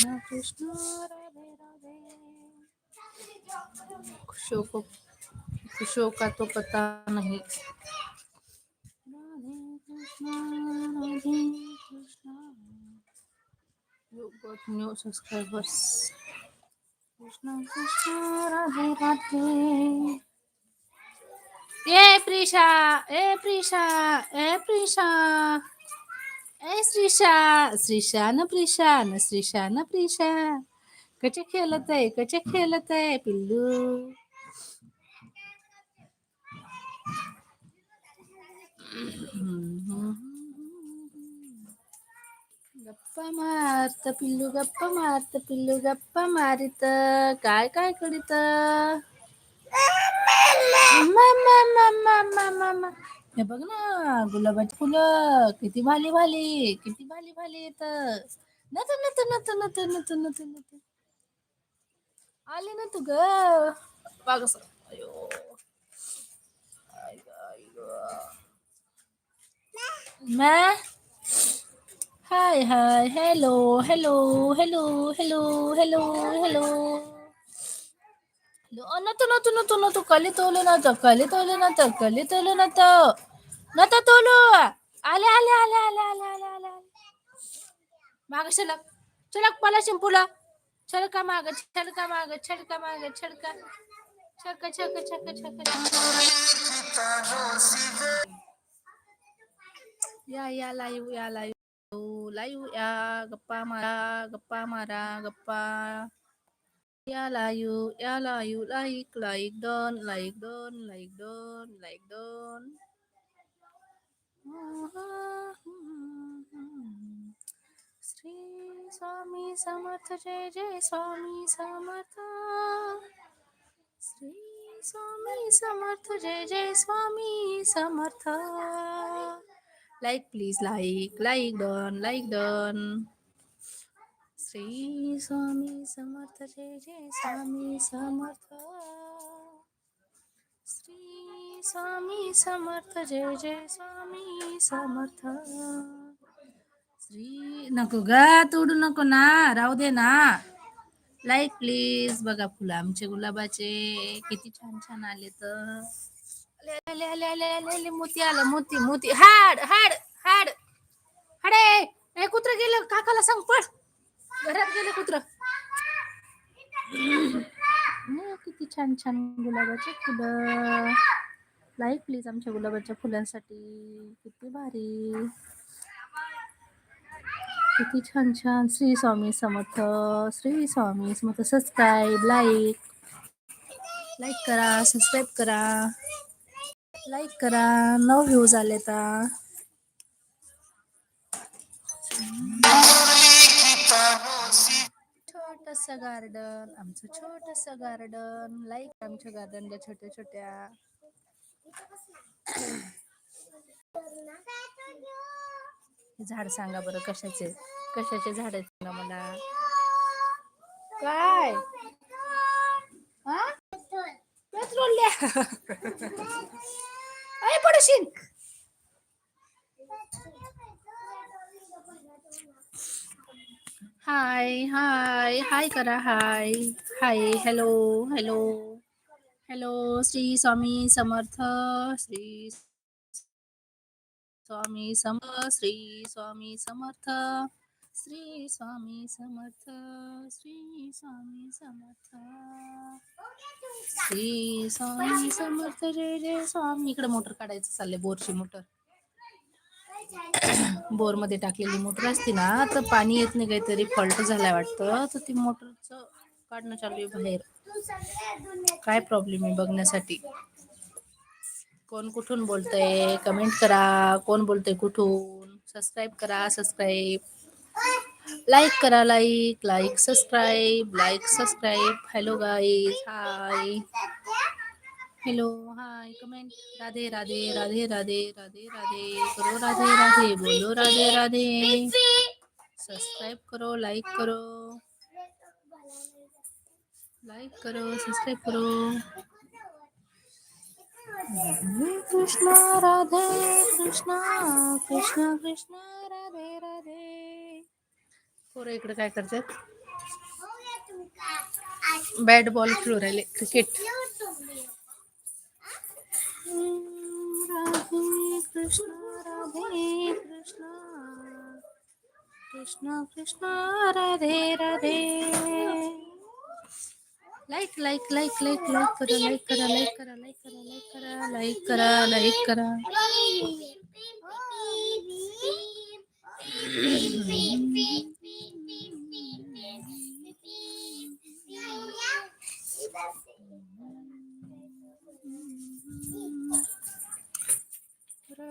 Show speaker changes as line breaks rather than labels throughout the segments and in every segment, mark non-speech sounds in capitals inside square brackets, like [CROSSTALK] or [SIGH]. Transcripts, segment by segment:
Krishna Krishna Radhe खुशों को खुशों का तो पता नहीं You got new subscribers. Krishna Krishna Radhe Radhe. Hey Prisha, e Prisha, Prisha. ए श्रीशा श्रीशा न प्रिशा न श्रीशा न प्रिशा कचे खेळत आहे कचे खेळत आहे पिल्लू गप्पा मारत पिल्लू गप्पा मारत पिल्लू गप्पा मारित. काय काय करीत? मम्मा, मम्मा, मम्मा, हे बघ ना गुलाबाची फुलं किती भाली भाली किती भाली भाली येत. नत नत नत नत नत नत नत आले ना तू ग. अयो. मा. Hi hi hello hello hello hello hello hello. అనతనతనతనత కలితోలునత కలితోలునత కలితోలునత నత తోలు आले आले आले आले आले आले आले माग शलक शलक मला शिंपूला. छलका माग छलका माग छलका माग छलका छलका छलका छलका छलका या या लाईव्ह या लाईव्ह लाईव्ह या गप्पा मारा गप्पा मारा गप्पा. Yeah, layu, yeah, layu, like, like, don, like, don, like, don, like, don. Shri Swami Samarth जय जय स्वामी समर्थ श्री स्वामी समर्थ जय जय Swami Samarth like please like like done like done Shri Swami Samarth जय जय स्वामी समर्थ. श्री स्वामी समर्थ जय जय स्वामी समर्थ. श्री नको ग तोडू नको ना राहू दे ना. लाईक प्लीज बघा फुलं आमचे गुलाबाचे किती छान छान आले तर. मोती आलं मोती मोती. हाड हाड हाड. हाडे कुत्र गेलं काकाला सांग पळ. घरात गेले कुत्र? किती छान छान गुलाबाचे फुलं. लाईक प्लीज आमच्या गुलाबाच्या फुलांसाठी. किती भारी. किती छान छान. Shri Swami Samarth Shri Swami Samarth. Subscribe like like करा सबस्क्राईब करा. लाईक करा. नऊ व्ह्यूज आले तर छोटस गार्डन आमचं छोटस गार्डन लाईक आमच्या गार्डनला छोट्या छोट्या. झाड सांगा बरं कशाचे? कशाचे झाड आहेत सांगा मला? काय? हा? पेट्रोलल्या अय पडशील. हाय हाय हाय करा hi hi hello hello hello Shri Swami Samarth Shri Swami Samarth Shri Swami Samarth Shri Swami Samarth Shri Swami Samarth Shri Swami Samarth जय जय स्वामी इकडे मोटर काढायचं चाललंय बोरची मोटर. [COUGHS] बोरमध्ये टाकलेली मोटर असते ना तर पाणी येत नाही काहीतरी फॉल्ट झालाय वाटतं. तर ती मोटरचं काढणं चालू आहे बाहेर. काय प्रॉब्लेम आहे बघण्यासाठी? कोण कुठून बोलतंय? कमेंट करा. कोण बोलतंय कुठून? सबस्क्राईब करा सबस्क्राईब लाईक करा like like subscribe like subscribe hello guys hi hello hi comment Radhe Radhe Radhe Radhe Radhe Radhe करो राधे राधे बोलो राधे राधे सब्सक्राइब करो लाइक करो लाइक करो सब्सक्राइब करो कृष्णा राधे कृष्णा कृष्णा कृष्णा राधे राधे पोरं इकडे काय करतात बॅट बॉल खेळू राहिले cricket Radhe Krishna Radhe Krishna Krishna Krishna Radhe Radhe like like like like like करा लाईक करा लाईक करा लाईक करा लाईक करा लाईक करा लाईक करा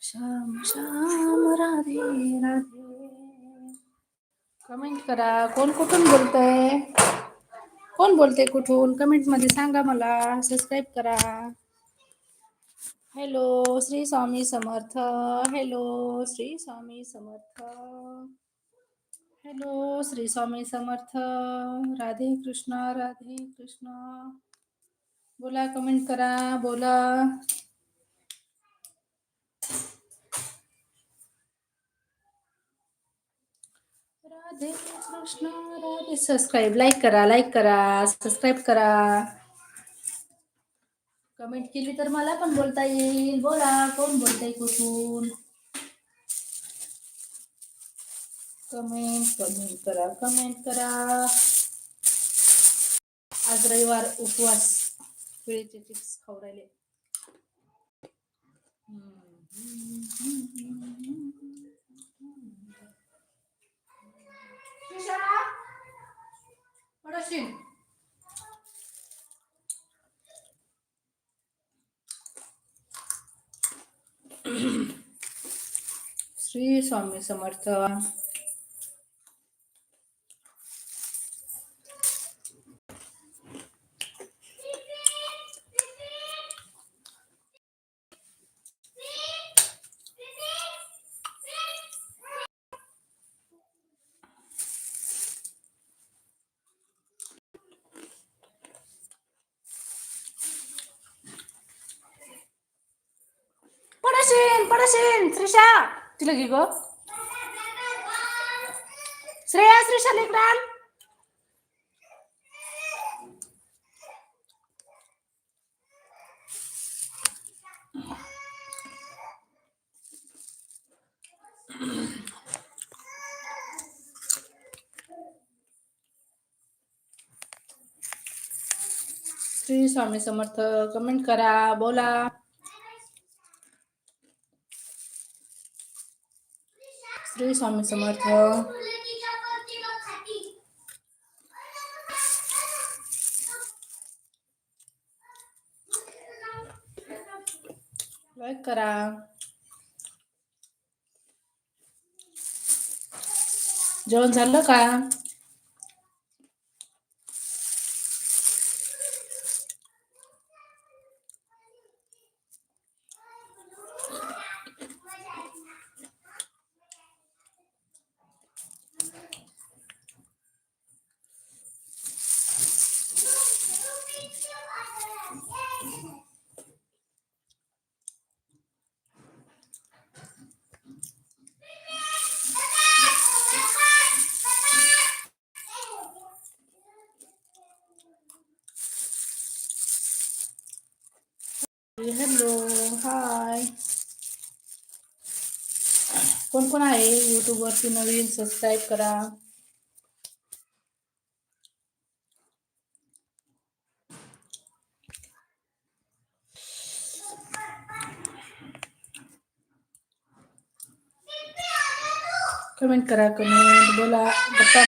श्याम श्याम राधे राधे कमेंट करा. कोण कुठून बोलतंय? कोण बोलते कुठून? कमेंट मध्ये सांगा मला. सबस्क्राईब करा. Hello Shri Swami Samarth. Hello Shri Swami Samarth. Hello Shri Swami Samarth. Radhe Krishna Radhe Krishna. बोला कमेंट करा बोला. राधे कृष्ण राधे. सबस्क्राईब लाईक करा लाईक करा सबस्क्राईब करा. कमेंट केली तर मला पण बोलता येईल. बोला कोण बोलताय कुठून? कमेंट कमेंट करा कमेंट करा. आज रविवार उपवास. केळीचे चिप्स खाऊ राहिले श्री स्वामी समर्थ पडशील पडशील श्रीषा तिला घे ग. श्रेया श्रीषा लेकराल श्री स्वामी समर्थ कमेंट करा बोला. श्री स्वामी समर्थ. लाईक करा. जेवण झालं का? हॅलो हाय कोण कोण आहे यूट्यूब वरती नवीन? सबस्क्राईब करा. कमेंट करा कमेंट बोला. गप्पा